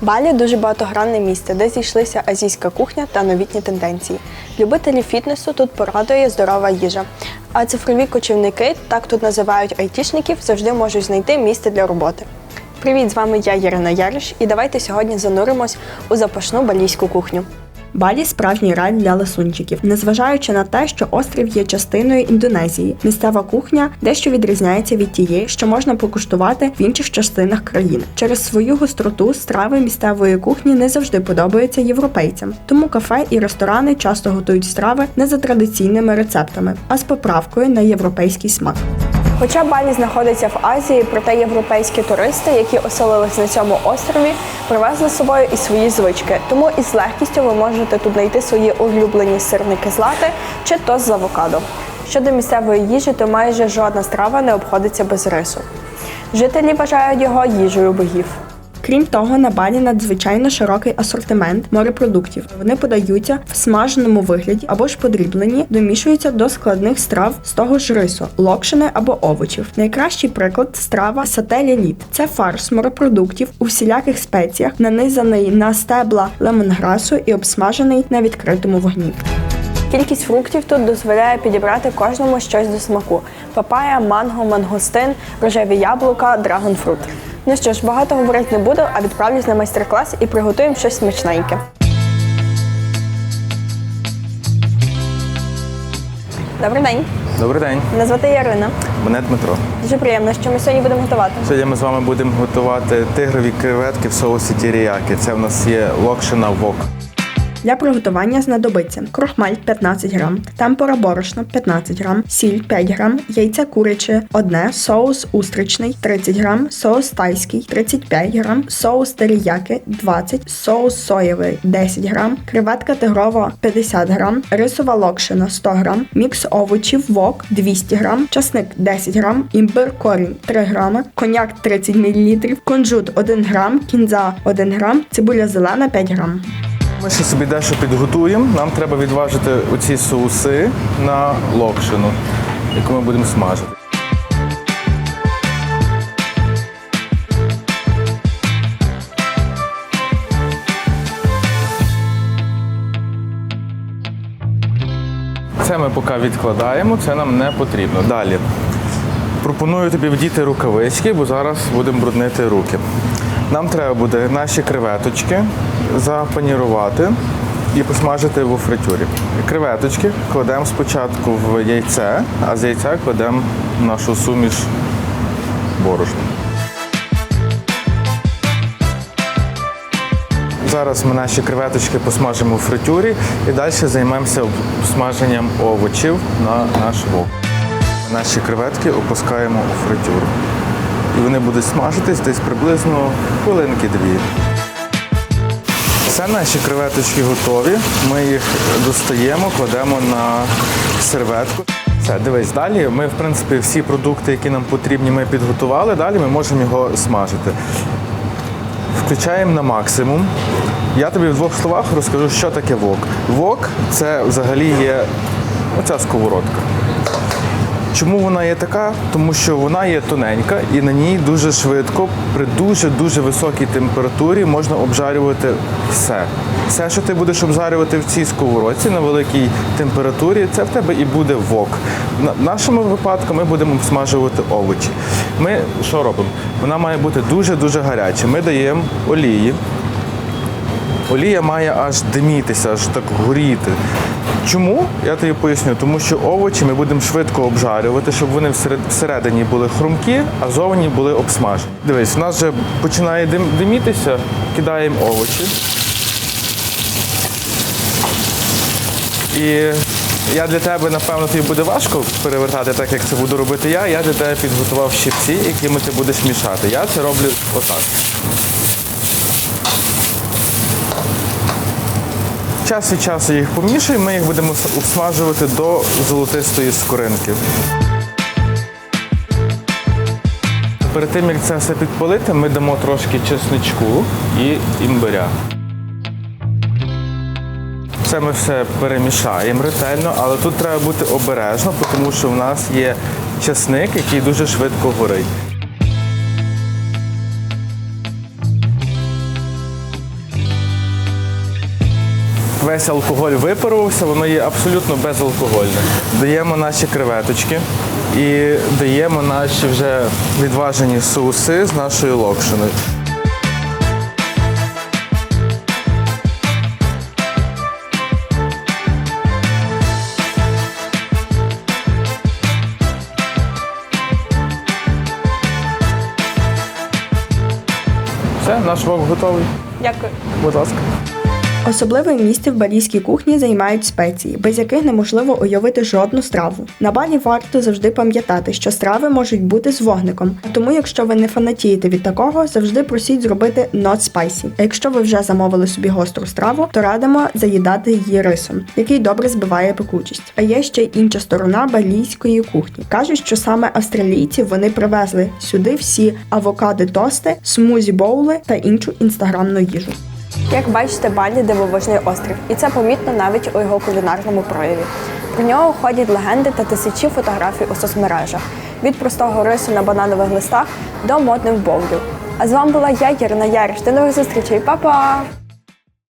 Балі дуже багатогранне місце, де зійшлися азійська кухня та новітні тенденції. Любителі фітнесу тут порадує здорова їжа. А цифрові кочівники, так тут називають айтішників, завжди можуть знайти місце для роботи. Привіт, з вами я Ярина Яриш, і давайте сьогодні зануримось у запашну балійську кухню. Балі справжній рай для ласунчиків, незважаючи на те, що острів є частиною Індонезії. Місцева кухня дещо відрізняється від тієї, що можна покуштувати в інших частинах країни. Через свою гостроту страви місцевої кухні не завжди подобаються європейцям. Тому кафе і ресторани часто готують страви не за традиційними рецептами, а з поправкою на європейський смак. Хоча Балі знаходиться в Азії, проте європейські туристи, які оселились на цьому острові, привезли з собою і свої звички. Тому із легкістю ви можете тут знайти свої улюблені сирники з лати чи тост з авокадо. Щодо місцевої їжі, то майже жодна страва не обходиться без рису. Жителі вважають його їжею богів. Крім того, на балі надзвичайно широкий асортимент морепродуктів. Вони подаються в смаженому вигляді або ж подріблені, домішуються до складних страв з того ж рису, локшини або овочів. Найкращий приклад страва сателі літ. Це фарш морепродуктів у всіляких спеціях, нанизаний на стебла лемонграсу і обсмажений на відкритому вогні. Кількість фруктів тут дозволяє підібрати кожному щось до смаку: папая, манго, мангостин, рожеві яблука, драгонфрут. Ну що ж, багато говорити не буду, а відправлюсь на майстер-клас і приготуємо щось смачненьке. Добрий день, Добрий день, мене звати Ярина. мене Дмитро. Дуже приємно, що ми сьогодні будемо готувати. Сьогодні ми з вами будемо готувати тигрові креветки в соусі тіріяки. Це в нас є локшина вок. Для приготування знадобиться крохмаль 15 грам, темпора борошно 15 грам, сіль 5 грам, яйце куряче, одне, соус устричний 30 грам, соус тайський 35 грам, соус теріяки 20, соус соєвий 10 грам, креветка тигрова 50 грам, рисова локшина 100 грам, мікс овочів вок 200 грам, часник 10 грам, імбир корінь 3 грами, коньяк 30 мл, кунжут 1 грам, кінза 1 грам, цибуля зелена 5 грам. Ми ще собі дещо підготуємо. Нам треба відважити оці соуси на локшину, яку ми будемо смажити. Це ми поки відкладаємо, це нам не потрібно. Далі. Пропоную тобі вдіти рукавички, бо зараз будемо бруднити руки. Нам треба буде наші креветочки запанірувати і посмажити в фритюрі. Креветочки кладемо спочатку в яйце, а з яйця кладемо нашу суміш борошна. Зараз ми наші креветочки посмажимо у фритюрі і далі займемося смаженням овочів на наш вок. Наші креветки опускаємо у фритюру. І вони будуть смажитись десь приблизно хвилинки-дві. Все, наші креветочки готові. Ми їх достаємо, кладемо на серветку. Все, дивись, далі ми, в принципі, всі продукти, які нам потрібні, ми підготували. Далі ми можемо його смажити. Включаємо на максимум. Я тобі в двох словах розкажу, що таке вок. Вок це взагалі є оця сковородка. Чому вона є така? Тому що вона є тоненька і на ній дуже швидко, при дуже-дуже високій температурі можна обжарювати все. Все, що ти будеш обжарювати в цій сковородці на великій температурі, це в тебе і буде вок. В нашому випадку ми будемо обсмажувати овочі. Ми що робимо? Вона має бути дуже-дуже гаряча. Ми даємо олії. Олія має аж димітися, аж так горіти. Чому? Я тобі поясню, тому що овочі ми будемо швидко обжарювати, щоб вони всередині були хрумкі, а зовні були обсмажені. Дивись, у нас вже починає дим, димітися, кидаємо овочі. І я для тебе, напевно, тобі буде важко перевертати так, як це буду робити я. Я для тебе підготував щипці, якими ти будеш мішати. Я це роблю отак. Час від часу їх помішуємо, ми їх будемо обсмажувати до золотистої скоринки. Перед тим, як це все підпалити, ми дамо трошки чесничку і імбиря. Це ми все перемішаємо ретельно, але тут треба бути обережно, тому що в нас є чесник, який дуже швидко горить. Весь алкоголь випарувався, воно є абсолютно безалкогольне. Даємо наші креветочки і даємо наші вже відважені соуси з нашою локшиною. Все, наш вок готовий. Дякую. Будь ласка. Особливе місце в балійській кухні займають спеції, без яких неможливо уявити жодну страву. На балі варто завжди пам'ятати, що страви можуть бути з вогником. Тому, якщо ви не фанатієте від такого, завжди просіть зробити not spicy. А якщо ви вже замовили собі гостру страву, то радимо заїдати її рисом, який добре збиває пекучість. А є ще й інша сторона балійської кухні. кажуть, що саме австралійці вони привезли сюди всі авокади тости, смузі боули та іншу інстаграмну їжу. Як бачите, Балі дивовижний острів, і це помітно навіть у його кулінарному прояві. Про нього ходять легенди та тисячі фотографій у соцмережах від простого рису на бананових листах до модних боулів. А з вами була я, Ярина Яриш. До нових зустрічей, Па-па!